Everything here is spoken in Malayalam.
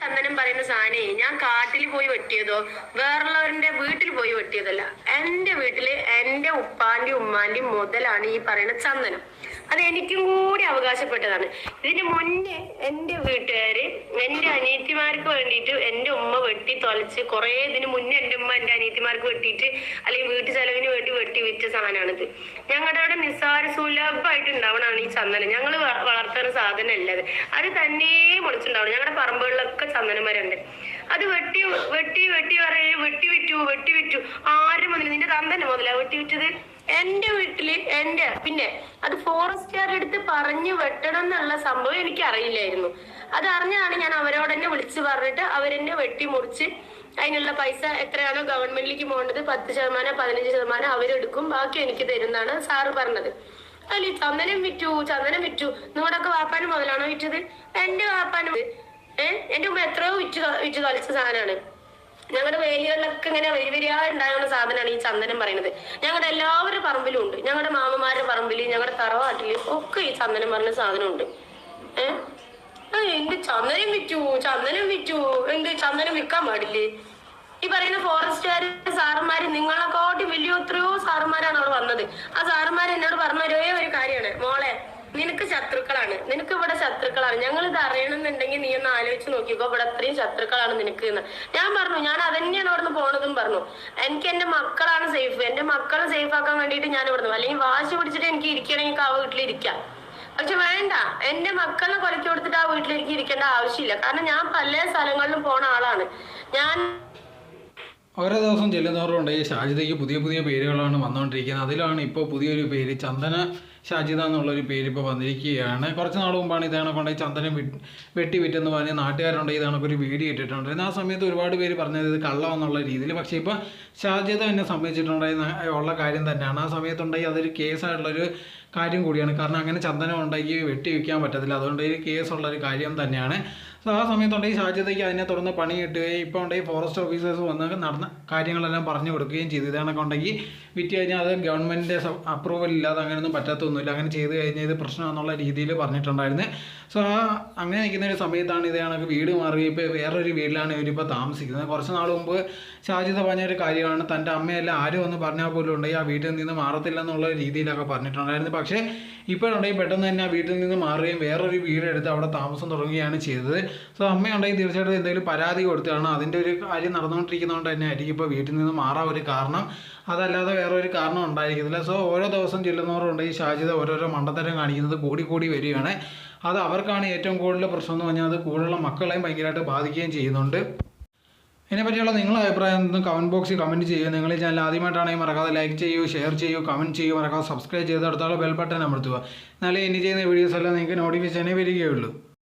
ചന്ദനം പറയുന്ന സാധനേ ഞാൻ കാട്ടിൽ പോയി വെട്ടിയതോ വേറുള്ളവരുടെ വീട്ടിൽ പോയി വെട്ടിയതല്ല. എന്റെ വീട്ടിൽ എന്റെ ഉപ്പാന്റെയും ഉമ്മാന്റെയും മുതലാണ് ഈ പറയുന്ന ചന്ദനം. അത് എനിക്കും കൂടി അവകാശപ്പെട്ടതാണ്. ഇതിന് മുന്നേ എന്റെ വീട്ടുകാര് എന്റെ അനിയത്തിമാർക്ക് വേണ്ടിയിട്ട് എന്റെ ഉമ്മ വെട്ടി തൊലച്ച് കുറെ ഇതിന് മുന്നേ എന്റെ ഉമ്മ എന്റെ അനിയത്തിമാർക്ക് വെട്ടിയിട്ട് അല്ലെങ്കിൽ വീട്ടു ചെലവിന് വേണ്ടി വെട്ടി വിറ്റ സാധനമാണിത്. ഞങ്ങളുടെ അവിടെ നിസ്സാര സുലഭമായിട്ട് ഉണ്ടാവണമാണ് ഈ ചന്ദനം. ഞങ്ങൾ വളർത്തുന്ന സാധനം അത്. അത് തന്നെ മുളിച്ചുണ്ടാവണം ഞങ്ങളുടെ പറമ്പുകളിലൊക്കെ ചന്ദനമരുണ്ട്. അത് വെട്ടി വെട്ടി വെട്ടി പറയേ വെട്ടി വിറ്റു വെട്ടി വിറ്റു. ആരും മുതൽ നിന്റെ തന്തന്നെ മുതലാ വെട്ടി വിറ്റത്? എന്റെ വീട്ടിൽ എന്റെ പിന്നെ അത് ഫോറസ്റ്റുകാരുടെ അടുത്ത് പറഞ്ഞു വെട്ടണം എന്നുള്ള സംഭവം എനിക്ക് അറിയില്ലായിരുന്നു അത് അറിഞ്ഞാണ് ഞാൻ അവരോട് തന്നെ വിളിച്ച് പറഞ്ഞിട്ട് അവരെന്നെ വെട്ടി മുറിച്ച് അതിനുള്ള പൈസ എത്രയാണോ ഗവൺമെന്റിലേക്ക് പോകേണ്ടത് പത്ത് ശതമാനം പതിനഞ്ച് ശതമാനം അവരെടുക്കും. ബാക്കി എനിക്ക് തരുന്നതാണ് സാറ് പറഞ്ഞത്. അല്ല ചന്ദനം വിറ്റു ചന്ദനം വിറ്റു. നിങ്ങളുടെയൊക്കെ വാപ്പാനും മുതലാണോ വിറ്റത്? എന്റെ വാപ്പാനും. ഏഹ് എന്റെ ഉമ്മ എത്രയോ വിറ്റ് വിറ്റു തൊലച്ച സാധനമാണ്. ഞങ്ങളുടെ വേലികളിലൊക്കെ ഇങ്ങനെ വരി വരിയാ സാധനമാണ് ഈ ചന്ദനം പറയുന്നത് ഞങ്ങളുടെ എല്ലാവരുടെ പറമ്പിലും ഉണ്ട്. ഞങ്ങളുടെ മാമമാരുടെ പറമ്പിൽ ഞങ്ങളുടെ തറവാട്ടിൽ ഒക്കെ ഈ ചന്ദനം പറഞ്ഞ സാധനമുണ്ട്. ഏഹ് എന്ത് ചന്ദനം വിറ്റു ചന്ദനം വിറ്റു. എന്ത് ചന്ദനം വിൽക്കാൻ പാടില്ലേ? ഈ പറയുന്ന ഫോറസ്റ്റുകാര് സാറന്മാര് നിങ്ങളെക്കാട്ടി വലിയ എത്രയോ സാറന്മാരാണ് അവിടെ വന്നത്. ആ സാറന്മാർ എന്നോട് പറഞ്ഞ മോളെ നിനക്ക് ശത്രുക്കളാണ്. നിനക്ക് ഇവിടെ ശത്രുക്കളാണ്. ഞങ്ങൾ ഇത് അറിയണമെന്നുണ്ടെങ്കിൽ നീ ഒന്ന് ആലോചിച്ച് നോക്കിക്കോ. ഇവിടെ അത്രയും ശത്രുക്കളാണ് നിനക്ക് എന്ന്. ഞാൻ പറഞ്ഞു ഞാൻ അതന്നെയാണ് ഇവിടുന്ന് പോണതും പറഞ്ഞു. എനിക്ക് എന്റെ മക്കളാണ് സേഫ് എന്റെ മക്കളെ സേഫ് ആക്കാൻ വേണ്ടിയിട്ട് ഞാൻ ഇവിടുന്ന്. അല്ലെങ്കിൽ വാശി പിടിച്ചിട്ട് എനിക്ക് ഇരിക്കണമെങ്കിൽ ആ വീട്ടിലിരിക്കാം പക്ഷെ വേണ്ട. എന്റെ മക്കളെ കൊലക്കി കൊടുത്തിട്ട് ആ വീട്ടിലേക്ക് ഇരിക്കേണ്ട ആവശ്യമില്ല. കാരണം ഞാൻ പല സ്ഥലങ്ങളിലും പോണ ആളാണ്. ഞാൻ ഓരോ ദിവസം ചെല്ലുന്നവരുണ്ട്. ഈ ഷാജിതയ്ക്ക് പുതിയ പുതിയ പേരുകളാണ് വന്നുകൊണ്ടിരിക്കുന്നത്. അതിലാണ് ഇപ്പോൾ പുതിയൊരു പേര് ചന്ദന ഷാജിദ എന്നുള്ളൊരു പേര് ഇപ്പോൾ വന്നിരിക്കുകയാണ്. കുറച്ച് നാൾ മുമ്പാണ് ഇതാണ് കൊണ്ട് ചന്ദനം വെട്ടി വിറ്റെന്ന് പറഞ്ഞ് നാട്ടുകാരുണ്ട് ഇതാണ് ഒരു വീഡിയോ ഇട്ടിട്ടുണ്ടായിരുന്നു. ആ സമയത്ത് ഒരുപാട് പേര് പറഞ്ഞത് ഇത് കള്ളം എന്നുള്ള രീതിയിൽ. പക്ഷേ ഇപ്പോൾ ഷാജിദ എന്നെ സംബന്ധിച്ചിട്ടുണ്ടായിരുന്ന ഉള്ള കാര്യം തന്നെയാണ്. ആ സമയത്തുണ്ടെങ്കിൽ അതൊരു കേസായിട്ടുള്ളൊരു കാര്യം കൂടിയാണ്. കാരണം അങ്ങനെ ചന്ദനം ഉണ്ടെങ്കിൽ വെട്ടി വിൽക്കാൻ പറ്റത്തില്ല. അതുകൊണ്ട് ഒരു കേസുള്ളൊരു കാര്യം തന്നെയാണ്. സോ ആ സമയത്തുണ്ടെങ്കിൽ ഷാജിദയ്ക്ക് അതിനെ തുടർന്ന് പണി കിട്ടുകയും ഇപ്പോൾ ഉണ്ടെങ്കിൽ ഫോറസ്റ്റ് ഓഫീസേഴ്സ് വന്ന് നടന്ന കാര്യങ്ങളെല്ലാം പറഞ്ഞു കൊടുക്കുകയും ചെയ്തു. ഇതാണൊക്കെ ഉണ്ടെങ്കിൽ വിറ്റ് കഴിഞ്ഞാൽ അത് ഗവൺമെന്റിന്റെ അപ്രൂവൽ ഇല്ലാതെ അങ്ങനെയൊന്നും പറ്റത്തൊന്നുമില്ല അങ്ങനെ ചെയ്ത് കഴിഞ്ഞാൽ ഇത് പ്രശ്നമാണെന്നുള്ള രീതിയിൽ പറഞ്ഞിട്ടുണ്ടായിരുന്നു. സോ ആ അങ്ങനെ നിൽക്കുന്ന ഒരു സമയത്താണ് ഇത് കണക്ക് വീട് മാറി. ഇപ്പോൾ വേറൊരു വീട്ടിലാണ് ഇവരിപ്പോൾ താമസിക്കുന്നത്. കുറച്ച് നാൾ മുമ്പ് ഷാജിത പറഞ്ഞൊരു കാര്യമാണ്. തന്റെ അമ്മയെല്ലാം ആരും ഒന്ന് പറഞ്ഞാൽ പോലും ഉണ്ടെങ്കിൽ ആ വീട്ടിൽ നിന്ന് മാറത്തില്ല എന്നുള്ള രീതിയിലൊക്കെ പറഞ്ഞിട്ടുണ്ടായിരുന്നു. പക്ഷേ ഇപ്പോഴുണ്ടെങ്കിൽ പെട്ടെന്ന് തന്നെ ആ വീട്ടിൽ നിന്ന് മാറുകയും വേറൊരു വീടെടുത്ത് അവിടെ താമസം തുടങ്ങുകയാണ് ചെയ്തത്. സോ അമ്മയുണ്ടെങ്കിൽ തീർച്ചയായിട്ടും എന്തെങ്കിലും പരാതി കൊടുത്താണ്. അതിന്റെ ഒരു കാര്യം നടന്നുകൊണ്ടിരിക്കുന്നതുകൊണ്ട് തന്നെ ആയിരിക്കും ഇപ്പോൾ വീട്ടിൽ നിന്ന് മാറാൻ ഒരു കാരണം. അതല്ലാതെ വേറെ ഒരു കാരണം ഉണ്ടായിരിക്കത്തില്ല. സോ ഓരോ ദിവസം ചെല്ലുന്നവരുണ്ട് ഈ ഷാജിത ഓരോരോ മണ്ടത്തരം കാണിക്കുന്നത് കൂടി കൂടി വരികയാണ്. അത് അവർക്കാണ് ഏറ്റവും കൂടുതൽ പ്രശ്നം എന്ന് പറഞ്ഞാൽ അത് കൂടുതലുള്ള മക്കളെയും ഭയങ്കരമായിട്ട് ബാധിക്കുകയും ചെയ്യുന്നുണ്ട്. ഇതിനെ പറ്റിയുള്ള നിങ്ങളുടെ അഭിപ്രായം ഒന്ന് കമന്റ് ബോക്സിൽ കമന്റ് ചെയ്യുക. നിങ്ങൾ ഈ ചാനൽ ആദ്യമായിട്ടാണെങ്കിൽ മറക്കാതെ ലൈക്ക് ചെയ്യൂ ഷെയർ ചെയ്യൂ കമന്റ് ചെയ്യൂ. മറക്കാതെ സബ്സ്ക്രൈബ് ചെയ്ത് അടുത്തുള്ള ബെൽ ബട്ടൺ അമർത്തുക. എന്നാലേ ഇനി ചെയ്യുന്ന വീഡിയോസ് എല്ലാം നിങ്ങൾക്ക് നോട്ടിഫിക്കേഷനെ വരികയുള്ളൂ.